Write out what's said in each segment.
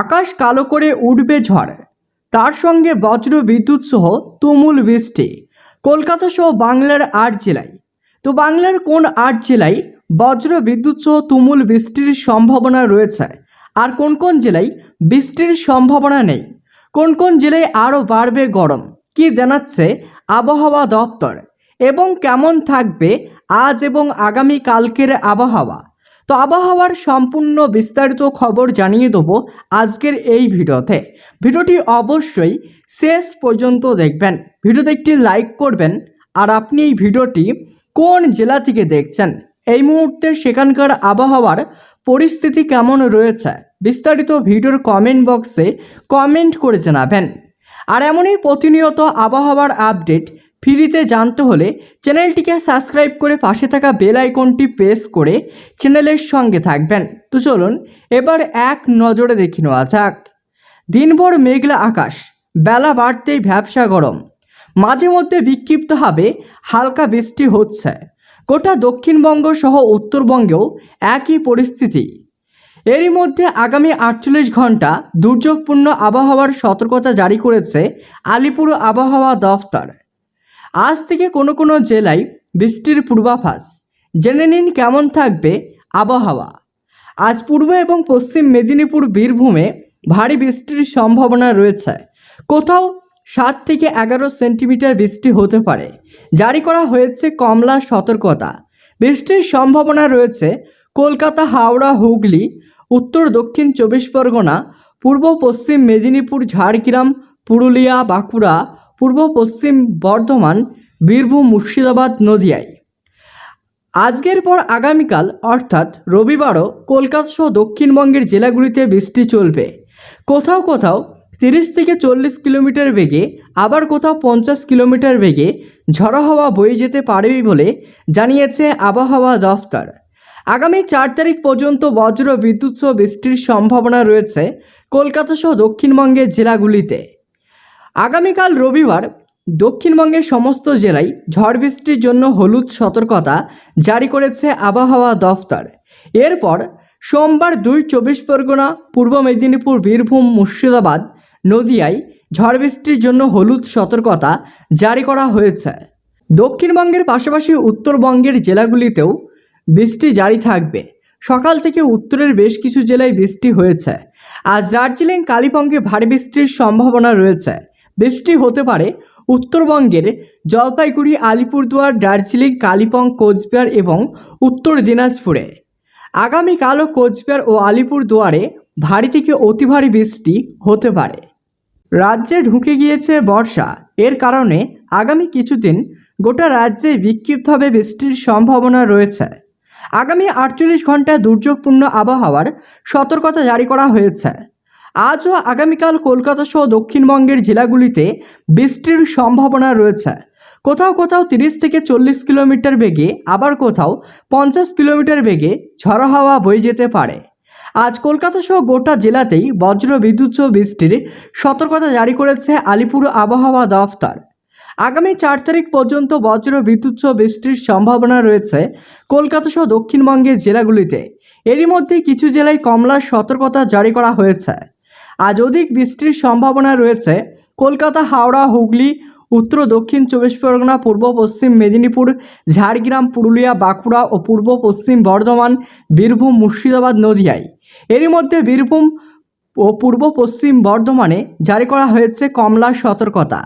আকাশ কালো করে উঠবে ঝড়। তার সঙ্গে বজ্র বিদ্যুৎ সহ তুমুল বৃষ্টি। কলকাতা সহ বাংলার আট জেলায়। তো বাংলার কোন আট জেলায় বজ্র বিদ্যুৎ সহ তুমুল বৃষ্টির সম্ভাবনা রয়েছে? আর কোন কোন জেলায় বৃষ্টির সম্ভাবনা নেই? কোন কোন জেলায় আরও বাড়বে গরম? কি জানাচ্ছে আবহাওয়া দপ্তর? এবং কেমন থাকবে আজ এবং আগামী কালকের আবহাওয়া? তো আবহাওয়ার সম্পূর্ণ বিস্তারিত খবর জানিয়ে দেবো আজকের এই ভিডিওতে। ভিডিওটি অবশ্যই শেষ পর্যন্ত দেখবেন। ভিডিওতে একটি লাইক করবেন। আর আপনি এই ভিডিওটি কোন জেলা থেকে দেখছেন? এই মুহূর্তে সেখানকার আবহাওয়ার পরিস্থিতি কেমন রয়েছে? বিস্তারিত ভিডিওর কমেন্ট বক্সে কমেন্ট করে জানাবেন। আর এমনই প্রতিনিয়ত আবহাওয়ার আপডেট ফ্রিতে জানতে হলে চ্যানেলটিকে সাবস্ক্রাইব করে পাশে থাকা বেল আইকনটি প্রেস করে চ্যানেলের সঙ্গে থাকবেন। তো চলুন, এবার এক নজরে দেখে নেওয়া যাক। দিনভর মেঘলা আকাশ, বেলা বাড়তেই ভ্যাবসা গরম। মাঝে মধ্যে বিক্ষিপ্তভাবে হালকা বৃষ্টি হচ্ছে। গোটা দক্ষিণবঙ্গ সহ উত্তরবঙ্গেও একই পরিস্থিতি। এরই মধ্যে আগামী আটচল্লিশ ঘণ্টা দুর্যোগপূর্ণ আবহাওয়ার সতর্কতা জারি করেছে আলিপুর আবহাওয়া দফতর। আজ থেকে কোনো কোনো জেলায় বৃষ্টির পূর্বাভাস। জেনে নিন কেমন থাকবে আবহাওয়া। আজ পূর্ব এবং পশ্চিম মেদিনীপুর বীরভূমে ভারী বৃষ্টির সম্ভাবনা রয়েছে। কোথাও সাত থেকে এগারো সেন্টিমিটার বৃষ্টি হতে পারে। জারি করা হয়েছে কমলা সতর্কতা। বৃষ্টির সম্ভাবনা রয়েছে কলকাতা, হাওড়া, হুগলি, উত্তর, দক্ষিণ চব্বিশ পরগনা, পূর্ব, পশ্চিম মেদিনীপুর, ঝাড়গ্রাম, পুরুলিয়া, বাঁকুড়া পূর্ব পশ্চিম বর্ধমান, বীরভূম, মুর্শিদাবাদ, নদিয়ায়। আজকের পর আগামীকাল, অর্থাৎ রবিবারও, কলকাতা সহ দক্ষিণবঙ্গের জেলাগুলিতে বৃষ্টি চলবে। কোথাও কোথাও তিরিশ থেকে চল্লিশ কিলোমিটার বেগে, আবার কোথাও পঞ্চাশ কিলোমিটার বেগে ঝড়ো হাওয়া বয়ে যেতে পারে বলে জানিয়েছে আবহাওয়া দফতর। আগামী চার তারিখ পর্যন্ত বজ্র, বিদ্যুৎ সহ বৃষ্টির সম্ভাবনা রয়েছে কলকাতা সহ দক্ষিণবঙ্গের জেলাগুলিতে। আগামীকাল রবিবার দক্ষিণবঙ্গের সমস্ত জেলায় ঝড় বৃষ্টির জন্য হলুদ সতর্কতা জারি করেছে আবহাওয়া দফতর। এরপর সোমবার দুই চব্বিশ পরগনা, পূর্ব মেদিনীপুর, বীরভূম, মুর্শিদাবাদ নদিয়ায় ঝড় বৃষ্টির জন্য হলুদ সতর্কতা জারি করা হয়েছে। দক্ষিণবঙ্গের পাশাপাশি উত্তরবঙ্গের জেলাগুলিতেও বৃষ্টি জারি থাকবে। সকাল থেকে উত্তরের বেশ কিছু জেলায় বৃষ্টি হয়েছে। আজ দার্জিলিং, কালিম্পংয়ে ভারী বৃষ্টির সম্ভাবনা রয়েছে। বৃষ্টি হতে পারে উত্তরবঙ্গের জলপাইগুড়ি, আলিপুরদুয়ার, দার্জিলিং, কালিম্পং, কোচবিহার এবং উত্তর দিনাজপুরে। আগামীকালও কোচবিহার ও আলিপুরদুয়ারে ভারী থেকে অতি ভারী বৃষ্টি হতে পারে। রাজ্যে ঢুকে গিয়েছে বর্ষা। এর কারণে আগামী কিছুদিন গোটা রাজ্যে বিক্ষিপ্তভাবে বৃষ্টির সম্ভাবনা রয়েছে। আগামী আটচল্লিশ ঘণ্টা দুর্যোগপূর্ণ আবহাওয়ার সতর্কতা জারি করা হয়েছে। আজ ও আগামীকাল কলকাতা সহ দক্ষিণবঙ্গের জেলাগুলিতে বৃষ্টির সম্ভাবনা রয়েছে। কোথাও কোথাও তিরিশ থেকে চল্লিশ কিলোমিটার বেগে, আবার কোথাও পঞ্চাশ কিলোমিটার বেগে ঝড়ো হাওয়া বয়ে যেতে পারে। আজ কলকাতা সহ গোটা জেলাতেই বজ্র বিদ্যুৎ বৃষ্টির সতর্কতা জারি করেছে আলিপুর আবহাওয়া দফতর। আগামী চার তারিখ পর্যন্ত বজ্র বিদ্যুৎ বৃষ্টির সম্ভাবনা রয়েছে কলকাতা সহ দক্ষিণবঙ্গের জেলাগুলিতে। এরই মধ্যে কিছু জেলায় কমলা সতর্কতা জারি করা হয়েছে। আজ অধিক বৃষ্টির সম্ভাবনা রয়েছে। কলকাতা, হাওড়া, হুগলি, উত্তর, দক্ষিণ চব্বিশ পরগনা, পূর্ব, পশ্চিম মেদিনীপুর, ঝাড়গ্রাম, পুরুলিয়া, বাঁকুড়া ও পূর্ব, পশ্চিম বর্ধমান, বীরভূম, মুর্শিদাবাদ, নদিয়ায়। এরই মধ্যে বীরভূম ও পূর্ব, পশ্চিম বর্ধমানে জারি করা হয়েছে কমলা সতর্কতা।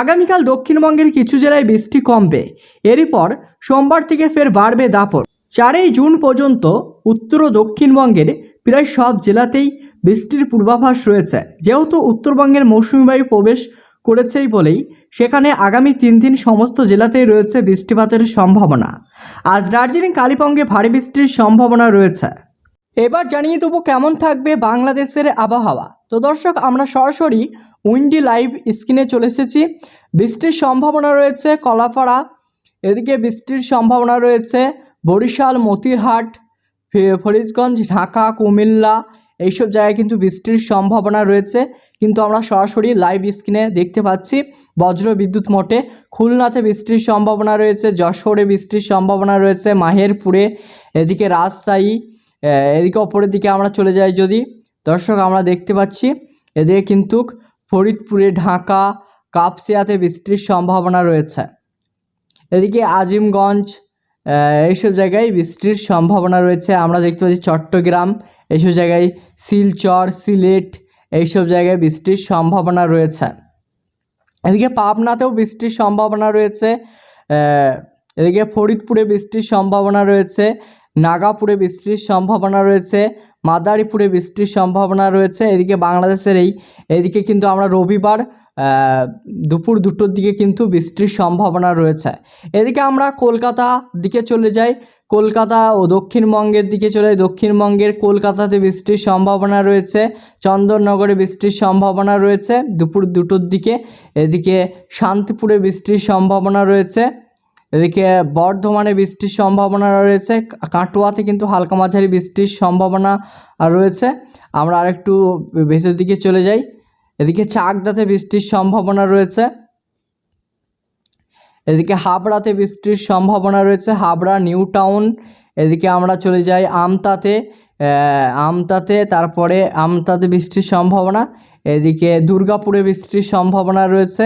আগামীকাল দক্ষিণবঙ্গের কিছু জেলায় বৃষ্টি কমবে। এরই পর সোমবার থেকে ফের বাড়বে দাপট। চারই জুন পর্যন্ত উত্তর ও দক্ষিণবঙ্গের প্রায় সব জেলাতেই বৃষ্টির পূর্বাভাস রয়েছে। যেহেতু উত্তরবঙ্গের মৌসুমি বায়ু প্রবেশ করেছেই বলেই সেখানে আগামী তিন দিন সমস্ত জেলাতেই রয়েছে বৃষ্টিপাতের সম্ভাবনা। আজ দার্জিলিং, কালিম্পংয়ে ভারী বৃষ্টির সম্ভাবনা রয়েছে। এবার জানিয়ে দেবো কেমন থাকবে বাংলাদেশের আবহাওয়া। তো দর্শক, আমরা সরাসরি উইন্ডি লাইভ স্ক্রিনে চলে এসেছি। বৃষ্টির সম্ভাবনা রয়েছে কলাপাড়া, এদিকে বৃষ্টির সম্ভাবনা রয়েছে বরিশাল, মতিরহাট ফরিদগঞ্জ, ঢাকা, কুমিল্লা এইসব জায়গায় কিন্তু বৃষ্টির সম্ভাবনা রয়েছে। কিন্তু আমরা সরাসরি লাইভ স্ক্রিনে দেখতে পাচ্ছি, বজ্র বিদ্যুৎ মোটে খুলনাতে বৃষ্টির সম্ভাবনা রয়েছে, যশোরে বৃষ্টির সম্ভাবনা রয়েছে, মাহেরপুরে এদিকে রাজশাহী এদিকে ওপরের দিকে আমরা চলে যাই যদি। দর্শক, আমরা দেখতে পাচ্ছি, এদিকে কিন্তু ফরিদপুরে, ঢাকা, কাপসিয়াতে বৃষ্টির সম্ভাবনা রয়েছে। এদিকে আজিমগঞ্জ এইসব জায়গায় বৃষ্টির সম্ভাবনা রয়েছে। আমরা দেখতে পাচ্ছি চট্টগ্রাম এইসব জায়গায় শিলচর সিলেট, এইসব জায়গায় বৃষ্টির সম্ভাবনা রয়েছে। এদিকে পাবনাতেও বৃষ্টির সম্ভাবনা রয়েছে এদিকে ফরিদপুরে বৃষ্টির সম্ভাবনা রয়েছে, নাগাপুরে বৃষ্টির সম্ভাবনা রয়েছে মাদারীপুরে বৃষ্টির সম্ভাবনা রয়েছে। এদিকে বাংলাদেশের এই, এদিকে কিন্তু আমরা রবিবার দুপুর দুটোর দিকে কিন্তু বৃষ্টির সম্ভাবনা রয়েছে। এদিকে আমরা কলকাতা দিকে চলে যাই। কলকাতা ও দক্ষিণবঙ্গের দিকে চলে দক্ষিণবঙ্গের কলকাতাতে বৃষ্টির সম্ভাবনা রয়েছে। চন্দননগরে বৃষ্টির সম্ভাবনা রয়েছে। দুপুর দুটোর দিকে। এদিকে শান্তিপুরে বৃষ্টির সম্ভাবনা রয়েছে। এদিকে বর্ধমানে বৃষ্টির সম্ভাবনা রয়েছে, কাটোয়াতে কিন্তু হালকা মাঝারি বৃষ্টির সম্ভাবনা রয়েছে। আমরা আরেকটু ভেতর দিকে চলে যাই। এদিকে চাকদাতে বৃষ্টির সম্ভাবনা রয়েছে। এদিকে হাবড়াতে বৃষ্টির সম্ভাবনা রয়েছে, হাবড়া, নিউ টাউন। এদিকে আমরা চলে যাই আমতাতে আমতাতে, তারপরে আমতাতে বৃষ্টির সম্ভাবনা। এদিকে দুর্গাপুরে বৃষ্টির সম্ভাবনা রয়েছে।